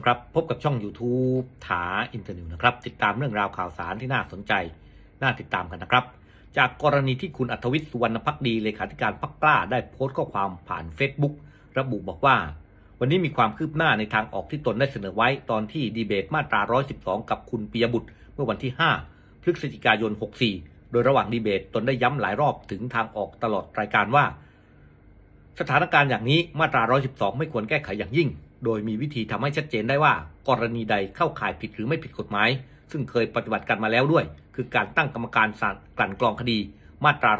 มครับ พบกับช่อง YouTube ถาอินเตอร์นิวนะครับ ติดตามเรื่องราวข่าวสารที่น่าสนใจ น่าติดตามกันนะครับ จากกรณีที่คุณอัธวิทย์สุวรรณพักดีเลขาธิการพักกล้า ได้โพสต์ข้อความผ่าน Facebook ระบุบอกว่า วันนี้มีความคืบหน้าในทางออกที่ตนได้เสนอไว้ตอนที่ดีเบตมาตรา 112 กับคุณปิยบุตร เมื่อวันที่ 5 พฤศจิกายน 64 โดยระหว่างดีเบตตนได้ย้ำหลายรอบถึงทางออกตลอดรายการว่า สถานการณ์อย่างนี้มาตรา 112 ไม่ควรแก้ไขอย่างยิ่ง โดยมีวิธีทำให้ชัดเจนได้ว่า กรณีใดเข้าข่ายผิดหรือไม่ผิดกฎหมาย ซึ่งเคยปฏิบัติกันมาแล้วด้วย คือการตั้งกรรมการสารกลั่นกรองคดี มาตรา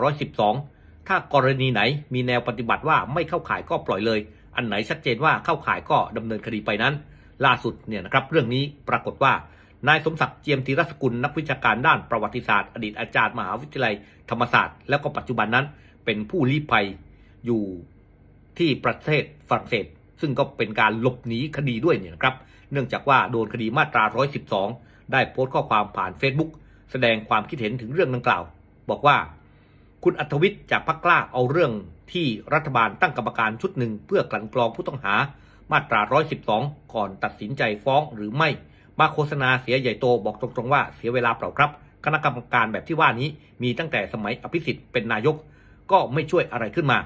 112 ถ้ากรณีไหนมีแนวปฏิบัติว่าไม่เข้าข่ายก็ปล่อยเลย อันไหนชัดเจนว่าเข้าข่ายก็ดำเนินคดีไปนั้น ล่าสุดเนี่ยนะครับเรื่องนี้ปรากฏว่านายสมศักดิ์เจียมธีรสกุลนักวิชาการด้านประวัติศาสตร์อดีตอาจารย์มหาวิทยาลัยธรรมศาสตร์ แล้วก็ปัจจุบันนั้นเป็นผู้ลี้ภัยอยู่ที่ประเทศฝรั่งเศส ซึ่งก็เป็นการหลบหนีคดีด้วยเนี่ยนะครับ เนื่องจากว่าโดนคดีมาตรา 112 ได้โพสต์ข้อความผ่าน Facebook แสดงความคิดเห็นถึงเรื่องดังกล่าว บอกว่า คุณอัธวิทย์จากพักกล้าเอาเรื่องที่รัฐบาลตั้งกรรมการชุดหนึ่งเพื่อกลั่นกรองผู้ต้องหามาตรา 112 ก่อนตัดสินใจฟ้องหรือไม่ มาโฆษณาเสียใหญ่โตบอกตรงๆว่าเสียเวลาเปล่าครับ คณะกรรมการแบบที่ว่านี้มีตั้งแต่สมัยอภิสิทธิ์เป็นนายก ก็ไม่ช่วยอะไรขึ้นมา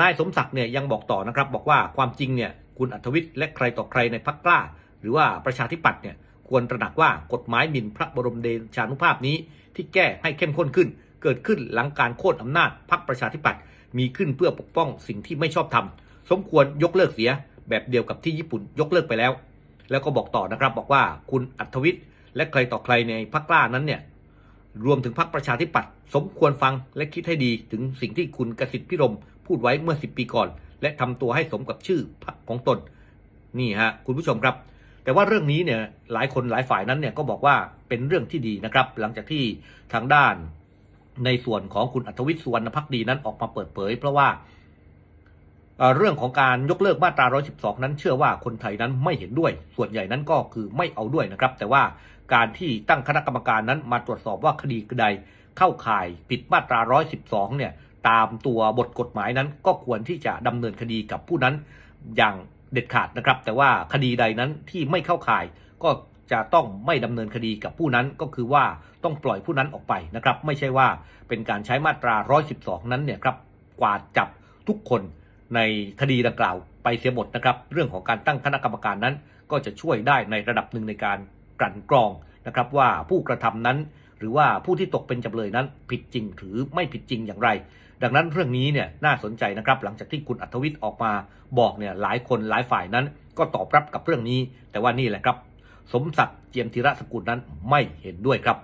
นายสมศักดิ์เนี่ยยังบอกต่อนะครับ บอกว่าความจริงเนี่ยคุณอัธวิทย์และใครต่อใครในพักกล้า หรือว่าประชาธิปัตย์เนี่ยควรตระหนักว่ากฎหมายหมิ่นพระบรมเดชานุภาพนี้ ที่แก้ให้เข้มข้นขึ้น เกิดขึ้นหลังการโค่นอำนาจพรรคประชาธิปัตย์มีขึ้นเพื่อปกป้องสิ่งที่ไม่ชอบทำสมควรยกเลิกเสีย แบบเดียวกับที่ญี่ปุ่นยกเลิกไปแล้ว แล้วก็บอกต่อนะครับบอกว่าคุณอัธวิทย์และใครต่อใครในพรรคกล้านั้นเนี่ยรวมถึงพรรคประชาธิปัตย์สมควรฟังและคิดให้ดีถึงสิ่งที่คุณกสิทธิพิรม พูดไว้เมื่อ 10 ปีก่อน และทำตัวให้สมกับชื่อพรรคของตน นี่ฮะคุณผู้ชมครับ แต่ว่าเรื่องนี้เนี่ยหลายคนหลายฝ่ายนั้นเนี่ยก็บอกว่าเป็นเรื่องที่ดีนะครับ หลังจากที่ทางด้านในส่วนของคุณอัธวิทย์สุวรรณพักดีนั้นออกมาเปิดเผย เพราะว่าเรื่องของการยกเลิกมาตรา 112 นั้นเชื่อว่าคนไทยนั้นไม่เห็นด้วย ส่วนใหญ่นั้นก็คือไม่เอาด้วยนะครับ แต่ว่าการที่ตั้งคณะกรรมการนั้นมาตรวจสอบว่าคดีใดเข้าข่ายผิดมาตรา 112 เนี่ย ตามตัวบทกฎหมายนั้น ก็ควรที่จะดำเนินคดีกับผู้นั้นอย่างเด็ดขาดนะครับ แต่ว่าคดีใดนั้นที่ไม่เข้าข่ายก็จะต้องไม่ดำเนินคดีกับผู้นั้นก็คือว่าต้องปล่อยผู้นั้นออกไปนะครับ ไม่ใช่ว่าเป็นการใช้มาตรา 112 นั้นเนี่ยครับกวาดจับทุกคนในคดีดังกล่าวไปเสียหมดนะครับ เรื่องของการตั้งคณะกรรมการนั้น ก็จะช่วยได้ในระดับหนึ่งในการกลั่นกรองนะครับว่าผู้กระทำนั้น หรือว่าผู้ที่ตกเป็นจำเลยนั้นผิดจริงหรือไม่ผิดจริงอย่างไร ดังนั้นเรื่องนี้เนี่ยน่าสนใจนะครับ หลังจากที่คุณอัธวิทย์ออกมาบอกเนี่ยหลายคนหลายฝ่ายนั้น ก็ตอบรับกับเรื่องนี้ แต่ว่านี่แหละครับ สมศักดิ์เจียมธีระสกุลนั้นไม่เห็นด้วยครับ